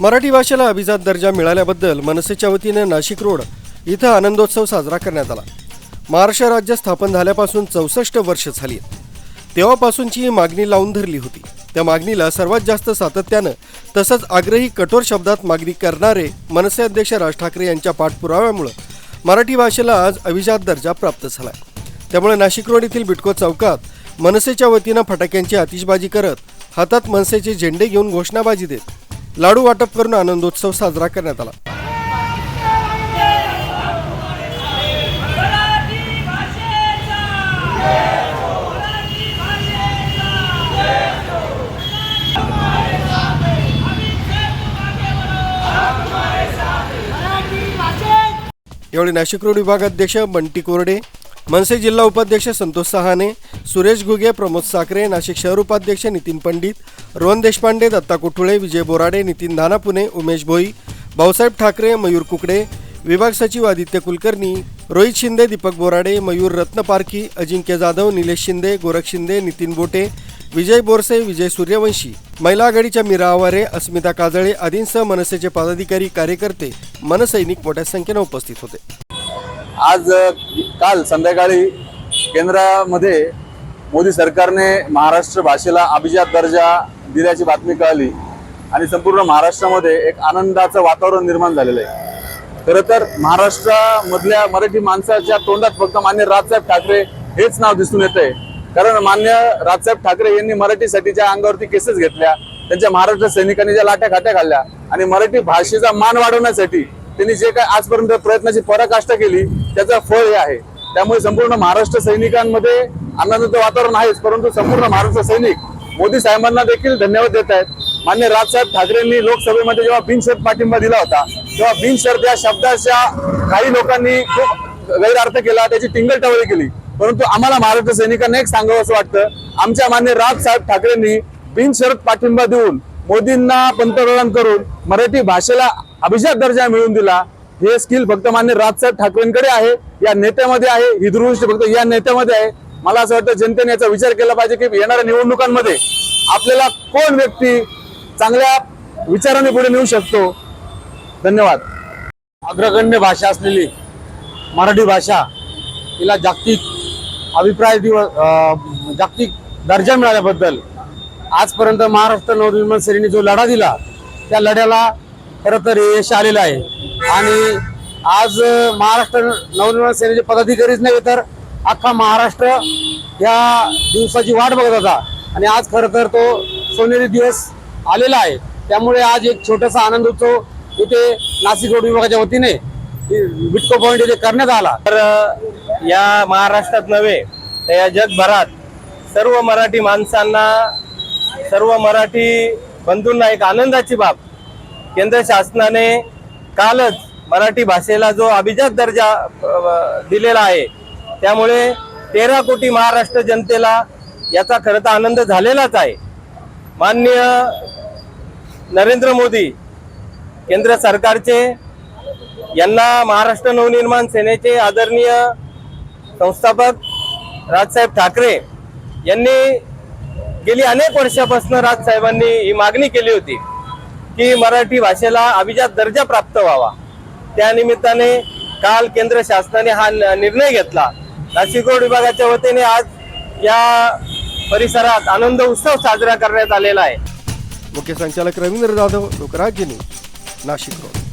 मराठी भाषेला अभिजात दर्जा मिळाल्याबद्दल मनसेच्या वतीने नाशिक रोड इथं आनंदोत्सव साजरा करण्यात आला. महाराष्ट्र राज्य स्थापन झाल्यापासून चौसष्ट वर्ष झाली. तेव्हापासूनची ही मागणी लावून धरली होती. त्या मागणीला सर्वात जास्त सातत्यानं तसंच आग्रही कठोर शब्दात मागणी करणारे मनसे अध्यक्ष राज ठाकरे यांच्या पाठपुराव्यामुळं मराठी भाषेला आज अभिजात दर्जा प्राप्त झाला. त्यामुळे नाशिक रोड येथील बिटको चौकात मनसेच्या वतीनं फटाक्यांची आतिषबाजी करत हातात मनसेचे झेंडे घेऊन घोषणाबाजी देत लाडू वाटप करून आनंदोत्सव साजरा करण्यात आला. यावेळी नाशिक रोड विभागाध्यक्ष बंटी कोरडे मनसे जिल्हा उपाध्यक्ष संतोष सहाने सुरेश घुगे प्रमोद साखरे नाशिक शहर उपाध्यक्ष नितीन पंडित रोहन देशपांडे दत्ता कुठुळे विजय बोराडे नितीन धानापुणे उमेश भोई भाऊसाहेब ठाकरे मयूर कुकडे विभाग सचिव आदित्य कुलकर्णी रोहित शिंदे दीपक बोराडे मयूर रत्नपारखी अजिंक्य जाधव निलेश शिंदे गोरख शिंदे नितीन बोटे विजय बोरसे विजय सूर्यवंशी महिला आघाडीच्या मीरा आवारे अस्मिता काजळे आदींसह मनसेचे पदाधिकारी कार्यकर्ते मनसैनिक मोठ्या संख्येनं उपस्थित होते. आज काल संध्याकाळी केंद्रामध्ये मोदी सरकारने महाराष्ट्र भाषेला अभिजात दर्जा दिल्याची बातमी कळाली आणि संपूर्ण महाराष्ट्रामध्ये एक आनंदाचं वातावरण निर्माण झालेलं आहे. खरं तर महाराष्ट्रामधल्या मराठी माणसाच्या तोंडात फक्त मान्य राजसाहेब ठाकरे हेच नाव दिसून येत आहे. कारण मान्य राजसाहेब ठाकरे यांनी मराठीसाठीच्या अंगावरती केसेस घेतल्या त्यांच्या महाराष्ट्र सैनिकांनी ज्या लाट्या खाट्या खाल्ल्या आणि मराठी भाषेचा मान वाढवण्यासाठी त्यांनी जे काय आजपर्यंत प्रयत्नाची पराकाष्ठा केली त्याचं फळ हे आहे. त्यामुळे संपूर्ण महाराष्ट्र सैनिकांमध्ये आनंदाचं वातावरण आहेच परंतु संपूर्ण महाराष्ट्र सैनिक मोदी साहेबांना देखील धन्यवाद देत आहेत. मान्य राजसाहेब ठाकरेंनी लोकसभेमध्ये जेव्हा बिनशर्त पाठिंबा दिला होता तेव्हा बिनशर्त या शब्दाच्या काही लोकांनी खूप गैरअर्थ केला त्याची टिंगलटावळी केली. परंतु आम्हाला महाराष्ट्र सैनिकांना एक सांगावं असं वाटतं आमच्या मान्य राजसाहेब ठाकरेंनी बिनशर्त पाठिंबा देऊन मोदींना पंतप्रधान करून मराठी भाषेला अभिजात दर्जा मिळवून दिला हे स्किल फक्त मान्य राजसाहेब ठाकरेंकडे आहे या नेत्यामध्ये आहे ही दूरदृष्टी फक्त या नेत्यामध्ये आहे. मला असं वाटतं जनतेने याचा विचार केला पाहिजे की येणाऱ्या निवडणुकांमध्ये आपल्याला कोण व्यक्ती चांगल्या विचाराने पुढे नेऊ शकतो? धन्यवाद. अग्रगण्य भाषा असलेली मराठी भाषा हिला जागतिक अभिप्राय दिवस जागतिक दर्जा मिळाल्याबद्दल आजपर्यंत महाराष्ट्र नवनिर्माण सेनेने जो लढा दिला त्या लढ्याला खरं तर यश आलेलं आहे. आणि आज महाराष्ट्र नवनिर्माण सेनेचे पदाधिकारीच नव्हे तर अख्खा महाराष्ट्र या दिवसाची वाट बघत होता. आणि आज खरं तर तो सोनेरी दिवस आलेला आहे. त्यामुळे आज एक छोटासा आनंद उत्सव इथे नाशिक रोड विभागाच्या वतीने बिटको पॉईंट इथे करण्यात आला. तर या महाराष्ट्रात नव्हे तर या जगभरात सर्व मराठी माणसांना सर्व मराठी बंधूंना एक आनंदाची बाब. केंद्र शासनाने कालच मराठी भाषेला जो अभिजात दर्जा दिलेला आहे त्यामुळे तेरा कोटी महाराष्ट्र जनतेला याचा खरं तर आनंद झालेलाच आहे. माननीय नरेंद्र मोदी केंद्र सरकारचे यांना महाराष्ट्र नवनिर्माण सेनेचे आदरणीय संस्थापक राजसाहेब ठाकरे यांनी गेली अनेक वर्षापासून राजसाहेबांनी ही मागणी केली होती की मराठी भाषेला अभिजात दर्जा प्राप्त व्हावा. त्यानिमित्ताने काल केंद्र शासनाने हा न- निर्णय घेतला. नाशिकोड विभागाच्या वतीने आज या परिसरात आनंद उत्सव साजरा करण्यात आलेला आहे. मुख्य संचालक रवींद्र जाधव लोकराज्य नाशिक रोड